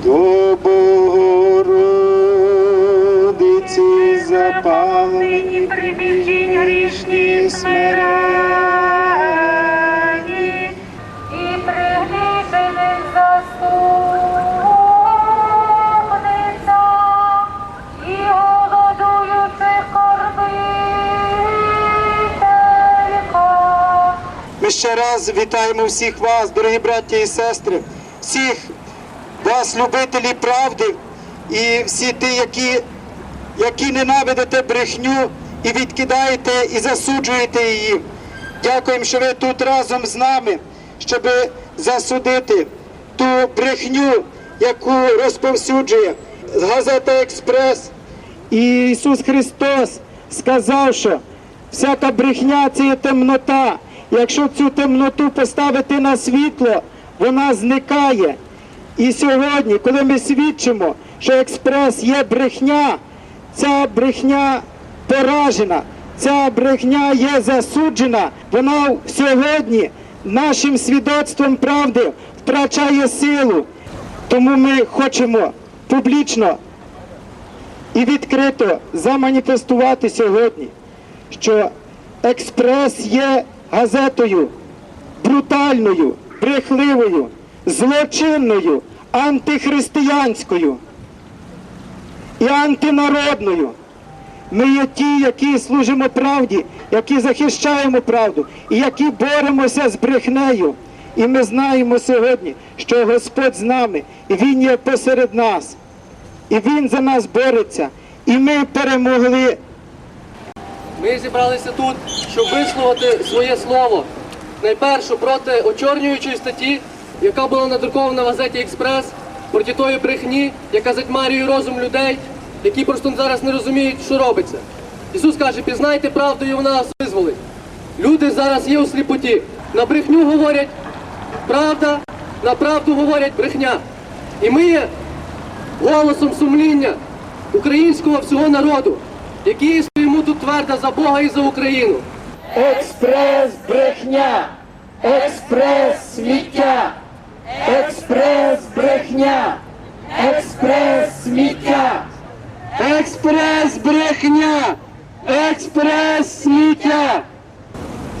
До Богородиці запалені прибіжінь грішні смирені і пригрішених заступниця, і голодуючих кормителька. Ми ще раз вітаємо всіх вас, дорогі браття і сестри, всіх вас, любителі правди, і всі ті, які, які ненавидите брехню і відкидаєте і засуджуєте її. Дякуємо, що ви тут разом з нами, щоб засудити ту брехню, яку розповсюджує газета Експрес. І Ісус Христос сказав, що всяка брехня це є темнота. Якщо цю темноту поставити на світло, вона зникає. І сьогодні, коли ми свідчимо, що експрес є брехня, ця брехня поражена, ця брехня є засуджена, вона сьогодні нашим свідоцтвом правди втрачає силу. Тому ми хочемо публічно і відкрито заманіфестувати сьогодні, що експрес є газетою брутальною, брехливою, злочинною, антихристиянською і антинародною. Ми є ті, які служимо правді, які захищаємо правду і які боремося з брехнею. І ми знаємо сьогодні, що Господь з нами, і Він є посеред нас, і Він за нас бореться, і ми перемогли. Ми зібралися тут, щоб висловити своє слово. Найперше проти очорнюючої статті, яка була надрукована в газеті Експрес, проти тої брехні, яка затьмарює розум людей, які просто зараз не розуміють, що робиться. Ісус каже, пізнайте правду і вона вас визволить. Люди зараз є у сліпоті. На брехню говорять правда, на правду говорять брехня. І ми є голосом сумління українського всього народу, який стоїмо тут твердо за Бога і за Україну. Експрес брехня, експрес сміття, брехня, експрес сміття, експрес брехня, експрес сміття.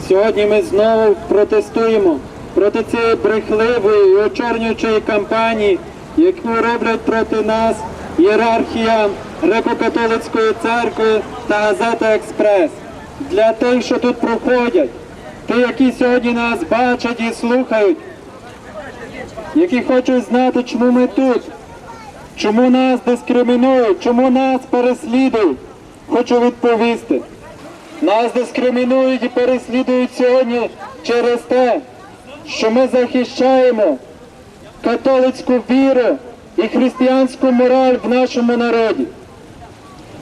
Сьогодні ми знову протестуємо проти цієї брехливої і очорнюючої кампанії, яку роблять проти нас ієрархія Греко-католицької церкви та газета Експрес. Для тих, що тут проходять, ті, які сьогодні нас бачать і слухають, які хочуть знати, чому ми тут, чому нас дискримінують, чому нас переслідують, хочу відповісти. Нас дискримінують і переслідують сьогодні через те, що ми захищаємо католицьку віру і християнську мораль в нашому народі.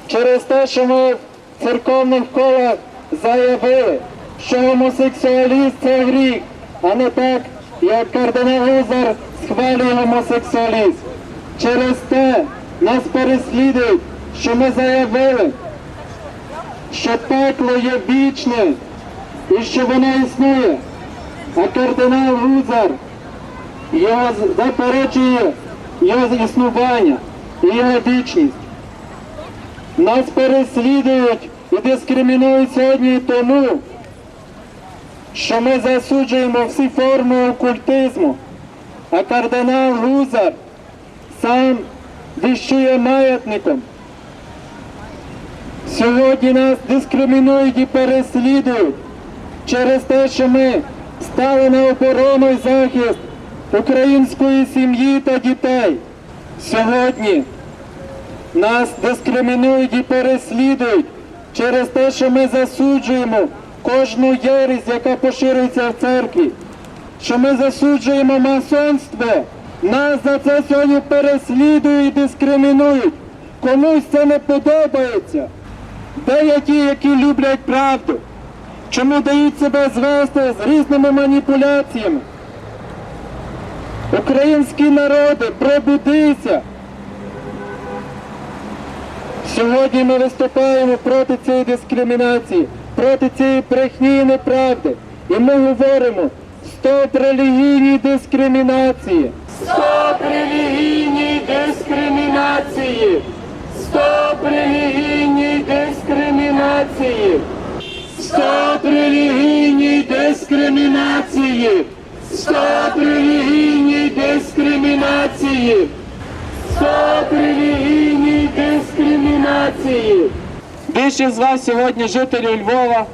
Через те, що ми в церковних колах заявили, що гомосексуаліст це гріх, а не так, як кардинал Гузар схвалює гомосексуалізм. Через те нас переслідують, що ми заявили, що пекло є вічне і що воно існує. А кардинал Гузар його заперечує його існування і його вічність. Нас переслідують і дискримінують сьогодні тому, що ми засуджуємо всі форми окультизму, а кардинал Гузар сам віщує маятником. Сьогодні нас дискримінують і переслідують через те, що ми стали на оборону і захист української сім'ї та дітей. Сьогодні нас дискримінують і переслідують через те, що ми засуджуємо кожну єресь, яка поширюється в церкві, що ми засуджуємо масонство. Нас за це сьогодні переслідують і дискримінують. Комусь це не подобається. Деякі, які люблять правду, чому дають себе звести з різними маніпуляціями. Українські народи, пробудися! Сьогодні ми виступаємо проти цієї дискримінації, проти цієї брехні неправди. І ми говоримо стоп релігійній дискримінації. Стоп релігійній дискримінації! Стоп релігійній дискримінації! Стоп релігійній дискримінації! Стоп релігійній дискримінації! Стоп релігійній дискримінації! Більшість з вас сьогодні жителі Львова,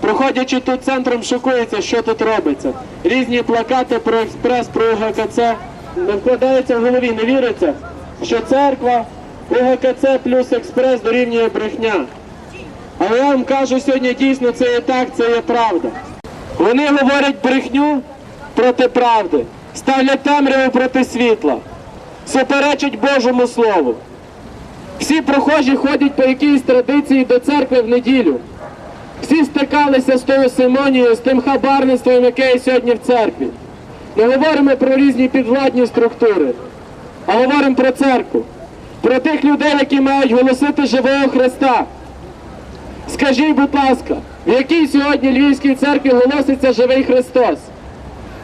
проходячи тут центром, шокується, що тут робиться. Різні плакати про експрес, про УГКЦ. Не вкладається в голові, не віриться, що церква, УГКЦ плюс експрес дорівнює брехня. Але я вам кажу сьогодні дійсно це є так, це є правда. Вони говорять брехню проти правди, ставлять темряву проти світла, суперечать Божому Слову. Всі прохожі ходять по якійсь традиції до церкви в неділю. Всі стикалися з тою Симонією, з тим хабарництвом, яке є сьогодні в церкві. Не говоримо про різні підвладні структури, а говоримо про церкву, про тих людей, які мають голосити живого Христа. Скажіть, будь ласка, в якій сьогодні Львівській церкві голоситься живий Христос?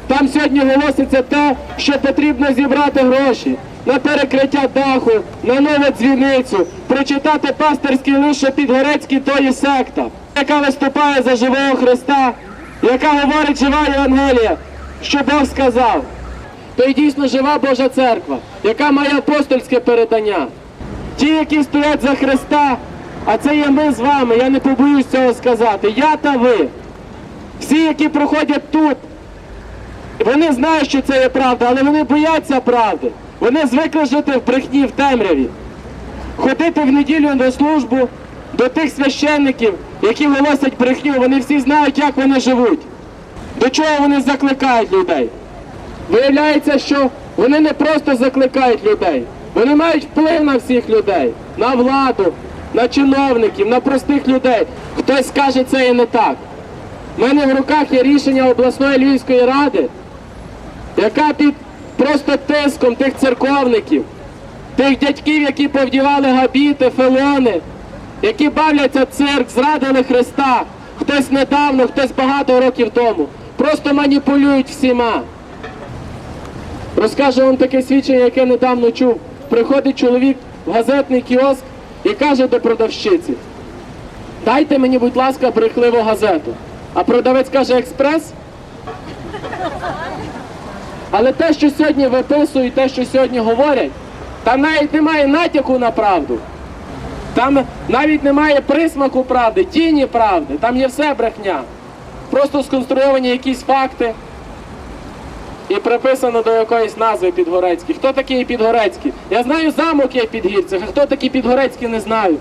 Там сьогодні голоситься те, що потрібно зібрати гроші на перекриття даху, на нову дзвіницю, прочитати пасторський лист, що Підгорецький то є секта, яка виступає за живого Христа, яка говорить жива Євангелія, що Бог сказав. То й дійсно жива Божа церква, яка має апостольське передання. Ті, які стоять за Христа, а це є ми з вами, я не побоюсь цього сказати. Я та ви. Всі, які проходять тут, вони знають, що це є правда, але вони бояться правди. Вони звикли жити в брехні, в темряві. Ходити в неділю на службу до тих священників, які голосять брехню, вони всі знають, як вони живуть, до чого вони закликають людей. Виявляється, що вони не просто закликають людей, вони мають вплив на всіх людей, на владу, на чиновників, на простих людей. Хтось скаже, це і не так. У мене в руках є рішення обласної Львівської ради, яка під просто тиском тих церковників, тих дядьків, які повдівали габіти, фелони, які бавляться цирк, зрадили Христа, хтось недавно, хтось багато років тому, просто маніпулюють всіма. Розкажу вам таке свідчення, яке недавно чув. Приходить чоловік в газетний кіоск і каже до продавщиці: дайте мені, будь ласка, брехливу газету. А продавець каже експрес. Але те, що сьогодні виписують, те, що сьогодні говорять, там навіть немає натяку на правду. Там навіть немає присмаку правди, тіні правди, там є все брехня. Просто сконструйовані якісь факти і приписано до якоїсь назви Підгорецький. Хто такий Підгорецький? Я знаю замок є в Підгірцях, а хто такий Підгорецький, не знаю.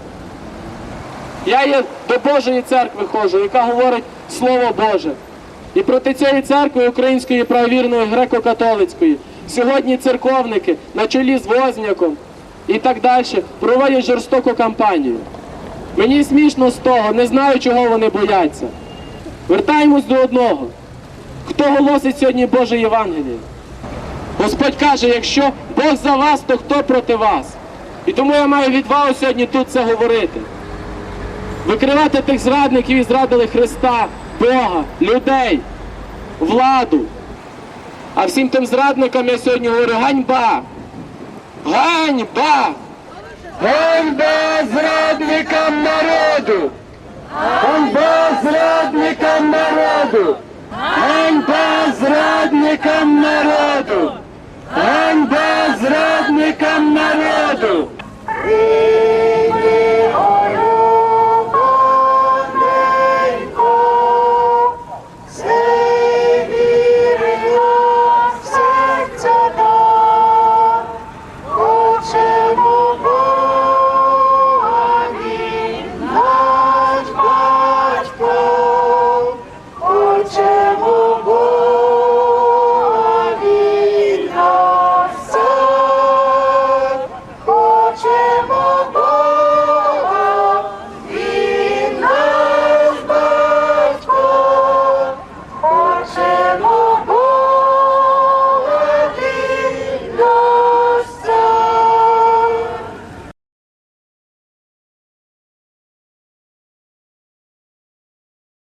Я є до Божої церкви ходжу, яка говорить Слово Боже. І проти цієї церкви української правовірної греко-католицької сьогодні церковники на чолі з Возняком і так далі проводять жорстоку кампанію. Мені смішно з того, не знаю, чого вони бояться. Вертаємось до одного. Хто голосить сьогодні Боже Євангеліє? Господь каже, якщо Бог за вас, то хто проти вас? І тому я маю відвагу сьогодні тут це говорити. Викривати тих зрадників і зрадили Христа, Бога, людей, владу. А всім тим зрадникам я сьогодні говорю ганьба! Ганьба! Ганьба зрадникам народу! Ганьба зрадникам народу! Ганьба зрадникам народу!